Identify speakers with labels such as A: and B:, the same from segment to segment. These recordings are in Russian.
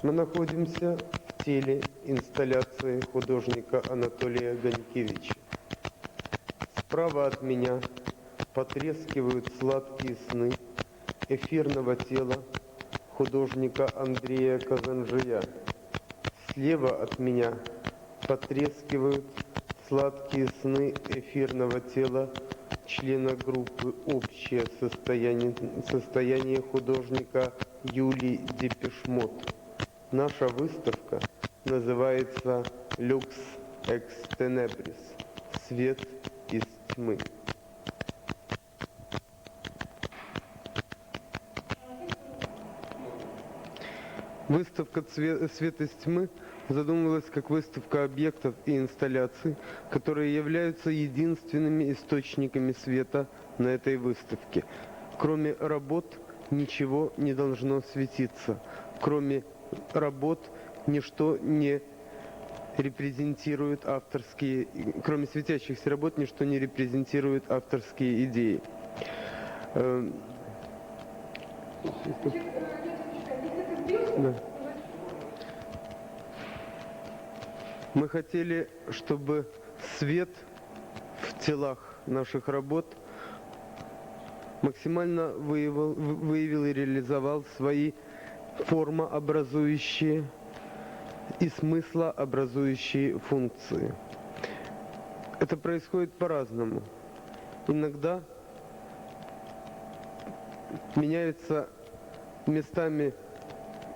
A: Мы находимся в теле инсталляции художника Анатолия Ганькевича. Справа от меня потрескивают сладкие сны эфирного тела художника Андрея Казанжия. Слева от меня потрескивают сладкие сны эфирного тела члена группы «Общее состояние, состояние художника Юлии Депешмот». Наша выставка называется «Люкс Экстенебрис» – «Свет из тьмы». Выставка «Свет из тьмы» задумывалась как выставка объектов и инсталляций, которые являются единственными источниками света на этой выставке. Кроме работ ничего не должно светиться. Кроме работ ничто не репрезентирует авторские, кроме светящихся работ, ничто не репрезентирует авторские идеи. Эм, да. Мы хотели, чтобы свет в телах наших работ максимально выявил, выявил и реализовал свои формообразующие и смыслообразующие функции. Это происходит по-разному. Иногда меняется местами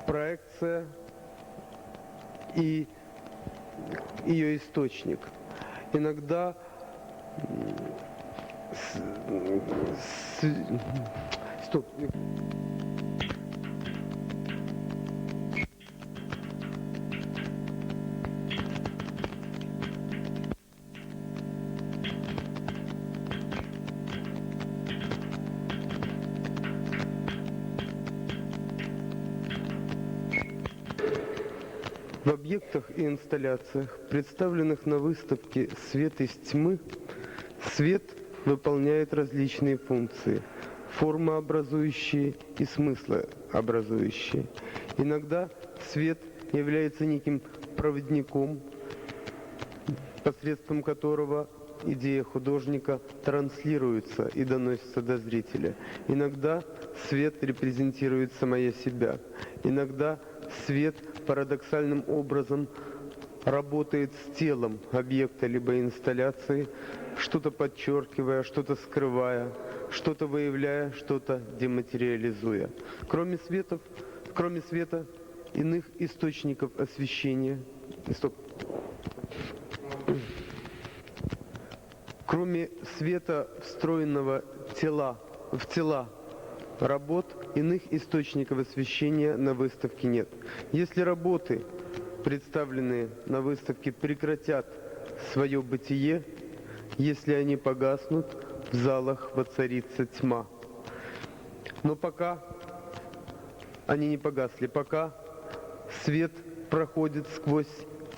A: проекция и ее источник. Иногда с, с, стоп. В объектах и инсталляциях, представленных на выставке «Свет из тьмы», свет выполняет различные функции, формообразующие и смыслообразующие. Иногда свет является неким проводником, посредством которого идея художника транслируется и доносится до зрителя. Иногда свет репрезентирует самое себя. Иногда свет парадоксальным образом работает с телом объекта либо инсталляции, что-то подчеркивая, что-то скрывая, что-то выявляя, что-то дематериализуя. Кроме светов, кроме света, иных источников освещения, стоп, кроме света встроенного тела, в тела работ, иных источников освещения на выставке нет. Если работы, представленные на выставке, прекратят свое бытие, если они погаснут, в залах воцарится тьма. Но пока они не погасли, пока свет проходит сквозь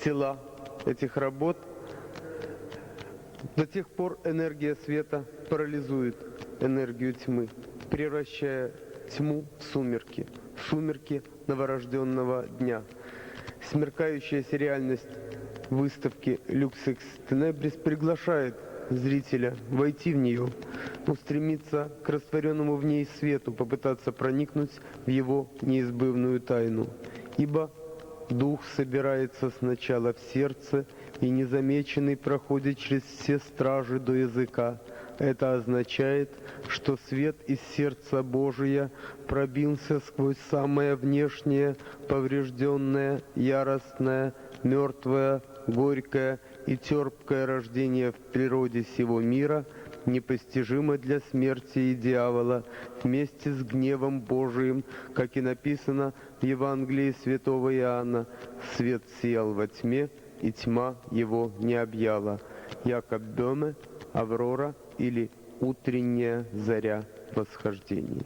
A: тела этих работ, до тех пор энергия света парализует энергию тьмы превращая тьму в сумерки, сумерки новорожденного дня. Смеркающаяся реальность выставки «Люксекс Тенебрис» приглашает зрителя войти в нее, устремиться к растворенному в ней свету, попытаться проникнуть в его неизбывную тайну. Ибо дух собирается сначала в сердце и незамеченный проходит через все стражи до языка – это означает, что свет из сердца Божия пробился сквозь самое внешнее, поврежденное, яростное, мертвое, горькое и терпкое рождение в природе сего мира, непостижимо для смерти и дьявола, вместе с гневом Божиим, как и написано в Евангелии святого Иоанна, «Свет сиял во тьме, и тьма его не объяла». Якоб Бёме, Аврора – или утренняя заря восхождения.